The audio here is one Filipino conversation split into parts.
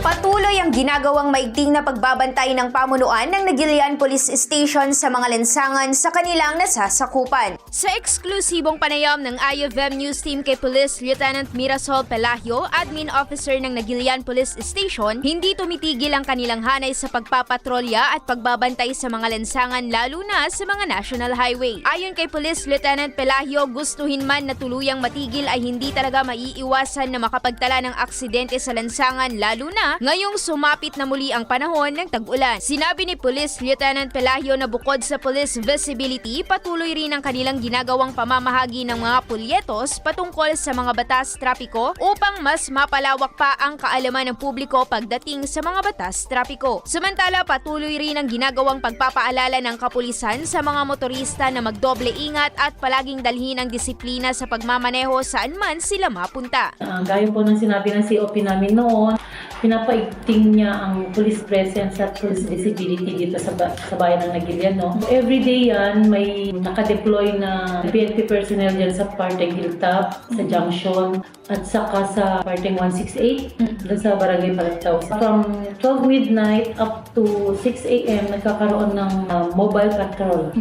Patuloy ang ginagawang maigting na pagbabantay ng pamunuan ng Nagilian Police Station sa mga lansangan sa kanilang nasasakupan. Sa eksklusibong panayam ng IFM News Team kay Police Lieutenant Mirasol Pelahio, Admin Officer ng Nagilian Police Station, hindi tumitigil ang kanilang hanay sa pagpapatrolya at pagbabantay sa mga lansangan lalo na sa mga national highway. Ayon kay Police Lieutenant Pelahio, gustuhin man na tuluyang matigil ay hindi talaga maiiwasan na makapagtala ng aksidente sa lansangan lalo na ngayong sumapit na muli ang panahon ng tag-ulan. Sinabi ni Police Lieutenant Pelahio na bukod sa police visibility, patuloy rin ang kanilang ginagawang pamamahagi ng mga pulyetos patungkol sa mga batas trapiko upang mas mapalawak pa ang kaalaman ng publiko pagdating sa mga batas trapiko. Samantala, patuloy rin ang ginagawang pagpapaalala ng kapulisan sa mga motorista na magdoble ingat at palaging dalhin ang disiplina sa pagmamaneho saan man sila mapunta. Ah, gaya po ng sinabi ng COP namin noon, pinapaigting niya ang police presence at police visibility dito sa, ba- sa bayan ng Nagilian. No? Every day yan, may nakadeploy na PNP personnel dyan sa Parteng Hilltop, sa Junction, at saka sa Parteng 168, doon sa Barangay Palagtaw. From 12 midnight up to 6 a.m., nagkakaroon ng ah, mobile patrol.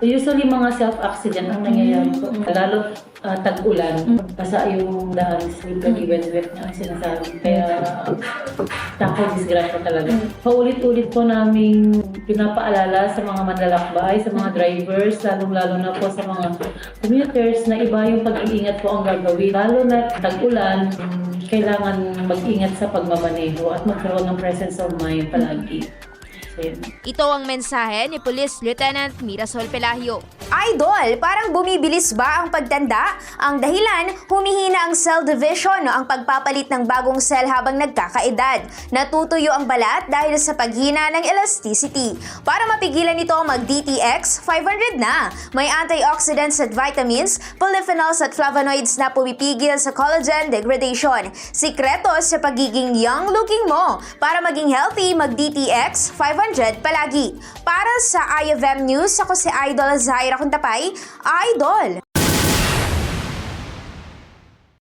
Usually mga self-accident ang nangyayari po. Lalo ah, tag-ulan, basa yung daan, slippery when wet na sinasabi. Kaya tako disgrasya talaga. Paulit-ulit po namin pinapaalala sa mga manlalakbay, sa mga drivers, lalong-lalo na po sa mga commuters na iba yung pag-iingat po ang gagawin. Lalo na tag-ulan, kailangan mag-ingat sa pagmamaneho at magkaroon ng presence of mind palagi. Yun. Ito ang mensahe ni Police Lieutenant Mirasol Pelahio. Idol, parang bumibilis ba ang pagtanda? Ang dahilan, humihina ang cell division o ang pagpapalit ng bagong cell habang nagkakaedad. Natutuyo ang balat dahil sa paghina ng elasticity. Para mapigilan ito, mag-DTX 500 na. May antioxidants at vitamins, polyphenols at flavonoids na pumipigil sa collagen degradation. Sikreto sa pagiging young-looking mo. Para maging healthy, mag-DTX 500 palagi. Para sa IFM News, ako si Idol Zaira Kuntapay, Idol!